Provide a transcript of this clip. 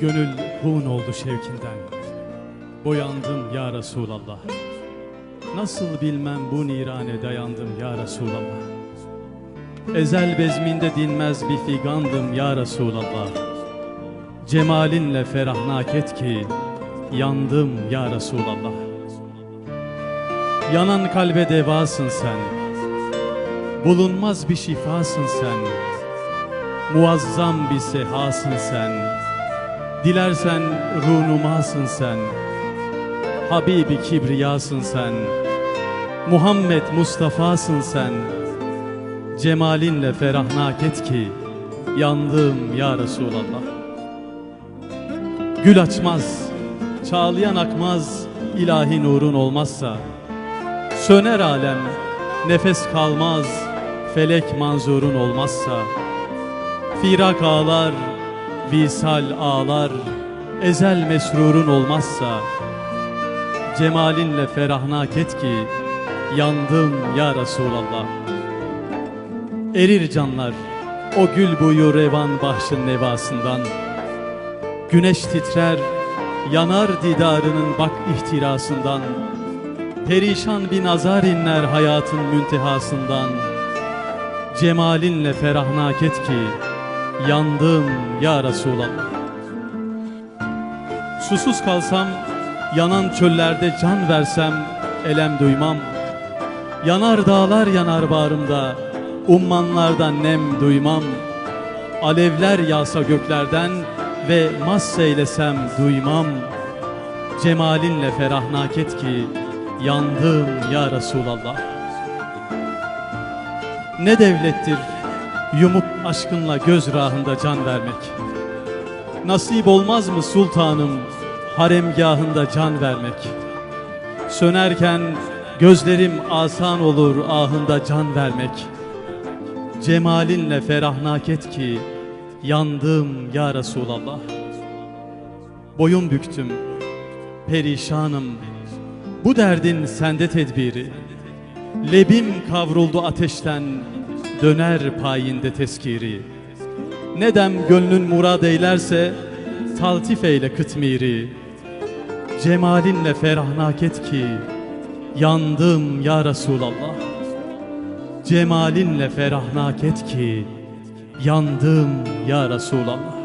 Gönül hun oldu şevkinden. Boyandım ya Resulallah. Nasıl bilmem bu nirane dayandım ya Resulallah. Ezel bezminde dinmez bir figandım ya Resulallah. Cemalinle ferahnak et ki Yandım ya Resulallah. Yanan kalbe devasın sen. Bulunmaz bir şifasın sen. Muazzam bir sehasın sen Dilersen runumasın sen Habibi kibriyasın sen Muhammed Mustafa'sın sen. Cemalinle ferahnak et ki Yandım ya Resulallah. Gül açmaz, çağlayan akmaz ilahi nurun olmazsa. Söner alem, nefes kalmaz felek manzurun olmazsa. Firak ağlar, visal ağlar, ezel mesrurun olmazsa Cemalinle ferahnak et ki yandım ya Resulallah. Erir canlar o gül boyu revan bahşın nevasından. Güneş titrer, yanar didarının bak ihtirasından. Perişan bir nazar inler hayatın müntehasından. Cemalinle ferahnak et ki yandım ya Resulallah. Susuz kalsam, yanan çöllerde can versem elem duymam. Yanar dağlar yanar bağrımda, ummanlardan nem duymam. Alevler yağsa göklerden ve masseylesem duymam. Cemalinle ferahnak et ki yandım ya Resulallah. Ne devlettir yumup aşkınla göz rahında can vermek. Nasip olmaz mı sultanım haremgahında can vermek? Sönerken gözlerim asan olur ahında can vermek. Cemalinle ferahnak et ki yandım ya Resulallah. Boyun büktüm, perişanım. Bu derdin sende tedbiri. Lebim kavruldu ateşten Döner payinde teskiri Ne dem gönlün murad eylerse Taltif eyle kıtmiri. Cemalinle ferahnak et ki Yandım ya Resulallah. Cemalinle ferahnak et ki Yandım ya Resulallah